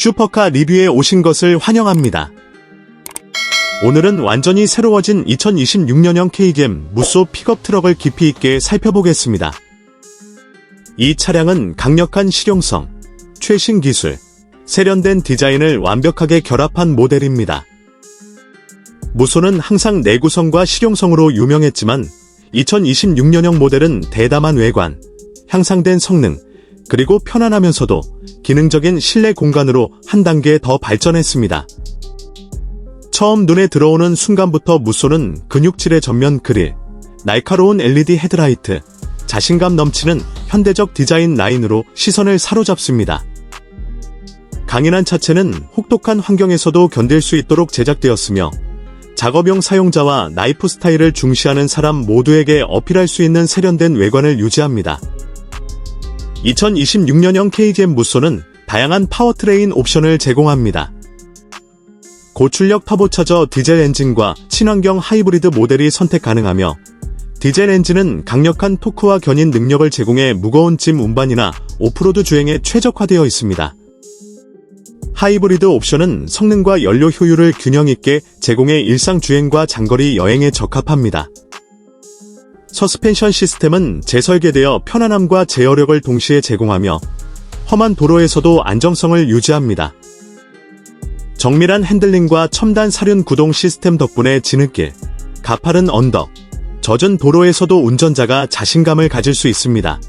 슈퍼카 리뷰에 오신 것을 환영합니다. 오늘은 완전히 새로워진 2026년형 K겜 무쏘 픽업 트럭을 깊이 있게 살펴보겠습니다. 이 차량은 강력한 실용성, 최신 기술, 세련된 디자인을 완벽하게 결합한 모델입니다. 무쏘는 항상 내구성과 실용성으로 유명했지만 2026년형 모델은 대담한 외관, 향상된 성능, 그리고 편안하면서도 기능적인 실내 공간으로 한 단계 더 발전했습니다. 처음 눈에 들어오는 순간부터 무쏘는 근육질의 전면 그릴, 날카로운 LED 헤드라이트, 자신감 넘치는 현대적 디자인 라인으로 시선을 사로잡습니다. 강인한 차체는 혹독한 환경에서도 견딜 수 있도록 제작되었으며 작업용 사용자와 나이프 스타일을 중시하는 사람 모두에게 어필할 수 있는 세련된 외관을 유지합니다. 2026년형 KGM 무쏘는 다양한 파워트레인 옵션을 제공합니다. 고출력 터보차저 디젤 엔진과 친환경 하이브리드 모델이 선택 가능하며 디젤 엔진은 강력한 토크와 견인 능력을 제공해 무거운 짐 운반이나 오프로드 주행에 최적화되어 있습니다. 하이브리드 옵션은 성능과 연료 효율을 균형 있게 제공해 일상 주행과 장거리 여행에 적합합니다. 서스펜션 시스템은 재설계되어 편안함과 제어력을 동시에 제공하며 험한 도로에서도 안정성을 유지합니다. 정밀한 핸들링과 첨단 사륜 구동 시스템 덕분에 지느길, 가파른 언덕, 젖은 도로에서도 운전자가 자신감을 가질 수 있습니다.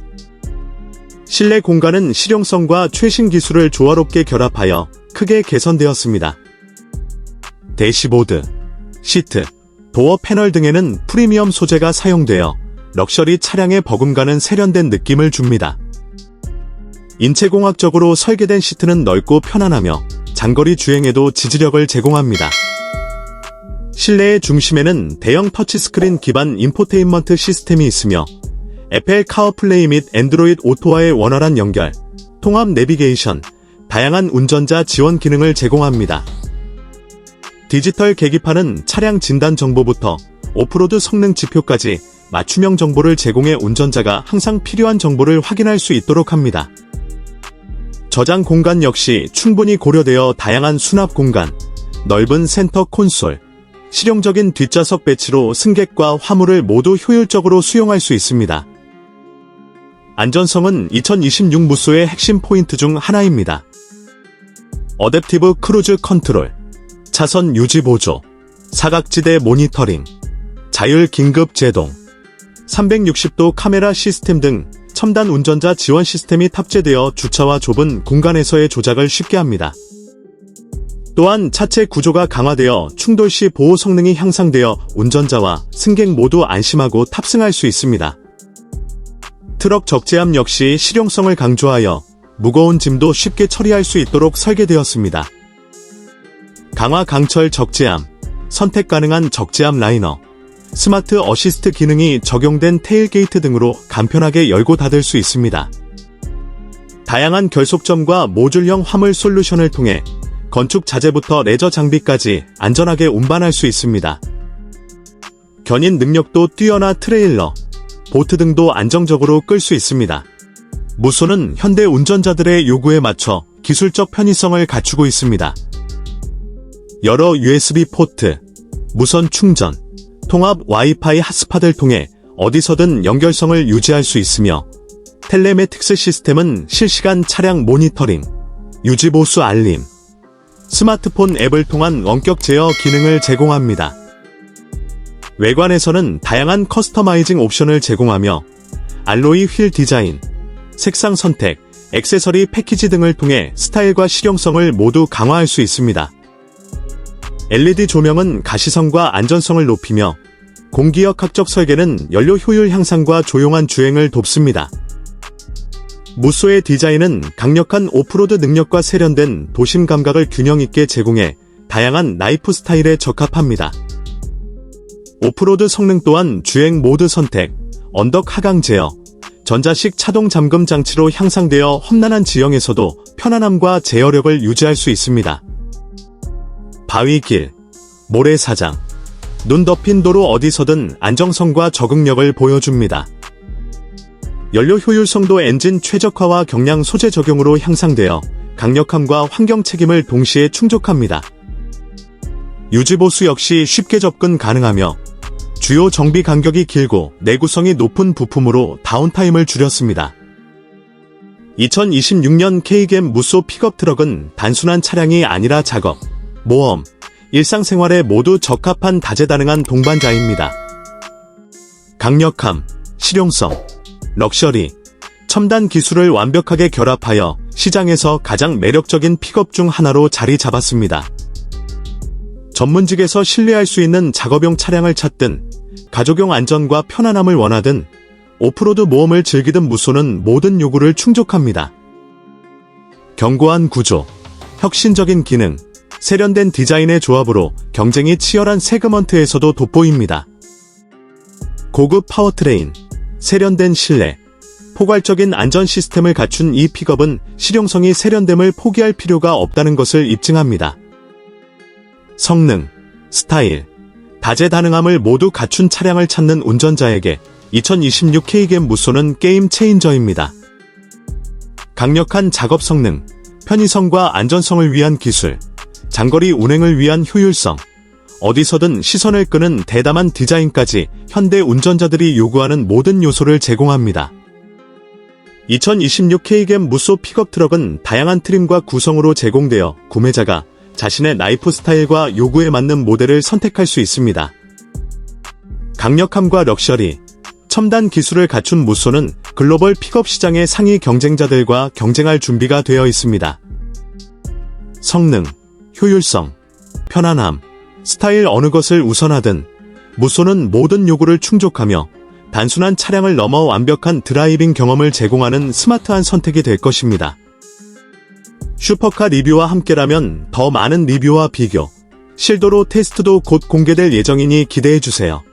실내 공간은 실용성과 최신 기술을 조화롭게 결합하여 크게 개선되었습니다. 대시보드, 시트, 도어 패널 등에는 프리미엄 소재가 사용되어 럭셔리 차량에 버금가는 세련된 느낌을 줍니다. 인체공학적으로 설계된 시트는 넓고 편안하며 장거리 주행에도 지지력을 제공합니다. 실내의 중심에는 대형 터치스크린 기반 인포테인먼트 시스템이 있으며 애플 카어플레이 및 앤드로이드 오토와의 원활한 연결, 통합 내비게이션, 다양한 운전자 지원 기능을 제공합니다. 디지털 계기판은 차량 진단 정보부터 오프로드 성능 지표까지 맞춤형 정보를 제공해 운전자가 항상 필요한 정보를 확인할 수 있도록 합니다. 저장 공간 역시 충분히 고려되어 다양한 수납 공간, 넓은 센터 콘솔, 실용적인 뒷좌석 배치로 승객과 화물을 모두 효율적으로 수용할 수 있습니다. 안전성은 2026 무쏘의 핵심 포인트 중 하나입니다. 어댑티브 크루즈 컨트롤, 차선 유지 보조, 사각지대 모니터링, 자율 긴급 제동, 360도 카메라 시스템 등 첨단 운전자 지원 시스템이 탑재되어 주차와 좁은 공간에서의 조작을 쉽게 합니다. 또한 차체 구조가 강화되어 충돌 시 보호 성능이 향상되어 운전자와 승객 모두 안심하고 탑승할 수 있습니다. 트럭 적재함 역시 실용성을 강조하여 무거운 짐도 쉽게 처리할 수 있도록 설계되었습니다. 강화 강철 적재함, 선택 가능한 적재함 라이너, 스마트 어시스트 기능이 적용된 테일게이트 등으로 간편하게 열고 닫을 수 있습니다. 다양한 결속점과 모듈형 화물 솔루션을 통해 건축 자재부터 레저 장비까지 안전하게 운반할 수 있습니다. 견인 능력도 뛰어나 트레일러, 보트 등도 안정적으로 끌 수 있습니다. 무쏘는 현대 운전자들의 요구에 맞춰 기술적 편의성을 갖추고 있습니다. 여러 USB 포트, 무선 충전, 통합 와이파이 핫스팟을 통해 어디서든 연결성을 유지할 수 있으며 텔레메틱스 시스템은 실시간 차량 모니터링, 유지보수 알림, 스마트폰 앱을 통한 원격 제어 기능을 제공합니다. 외관에서는 다양한 커스터마이징 옵션을 제공하며 알로이 휠 디자인, 색상 선택, 액세서리 패키지 등을 통해 스타일과 실용성을 모두 강화할 수 있습니다. LED 조명은 가시성과 안전성을 높이며 공기역 학적 설계는 연료 효율 향상과 조용한 주행을 돕습니다. 무쏘의 디자인은 강력한 오프로드 능력과 세련된 도심 감각을 균형 있게 제공해 다양한 라이프 스타일에 적합합니다. 오프로드 성능 또한 주행 모드 선택, 언덕 하강 제어, 전자식 차동 잠금 장치로 향상되어 험난한 지형에서도 편안함과 제어력을 유지할 수 있습니다. 바위길, 모래사장, 눈 덮인 도로 어디서든 안정성과 적응력을 보여줍니다. 연료 효율성도 엔진 최적화와 경량 소재 적용으로 향상되어 강력함과 환경 책임을 동시에 충족합니다. 유지보수 역시 쉽게 접근 가능하며 주요 정비 간격이 길고 내구성이 높은 부품으로 다운타임을 줄였습니다. 2026년 K겜 무쏘 픽업 트럭은 단순한 차량이 아니라 작업, 모험, 일상생활에 모두 적합한 다재다능한 동반자입니다. 강력함, 실용성, 럭셔리, 첨단 기술을 완벽하게 결합하여 시장에서 가장 매력적인 픽업 중 하나로 자리 잡았습니다. 전문직에서 신뢰할 수 있는 작업용 차량을 찾든 가족용 안전과 편안함을 원하든 오프로드 모험을 즐기든 무쏘는 모든 요구를 충족합니다. 견고한 구조, 혁신적인 기능, 세련된 디자인의 조합으로 경쟁이 치열한 세그먼트에서도 돋보입니다. 고급 파워트레인, 세련된 실내, 포괄적인 안전 시스템을 갖춘 이 픽업은 실용성이 세련됨을 포기할 필요가 없다는 것을 입증합니다. 성능, 스타일, 다재다능함을 모두 갖춘 차량을 찾는 운전자에게 2026 K겜 무쏘는 게임 체인저입니다. 강력한 작업 성능, 편의성과 안전성을 위한 기술, 장거리 운행을 위한 효율성, 어디서든 시선을 끄는 대담한 디자인까지 현대 운전자들이 요구하는 모든 요소를 제공합니다. 2026 K겜 무쏘 픽업 트럭은 다양한 트림과 구성으로 제공되어 구매자가 자신의 라이프 스타일과 요구에 맞는 모델을 선택할 수 있습니다. 강력함과 럭셔리, 첨단 기술을 갖춘 무쏘는 글로벌 픽업 시장의 상위 경쟁자들과 경쟁할 준비가 되어 있습니다. 성능, 효율성, 편안함, 스타일 어느 것을 우선하든 무쏘는 모든 요구를 충족하며 단순한 차량을 넘어 완벽한 드라이빙 경험을 제공하는 스마트한 선택이 될 것입니다. 슈퍼카 리뷰와 함께라면 더 많은 리뷰와 비교, 실도로 테스트도 곧 공개될 예정이니 기대해주세요.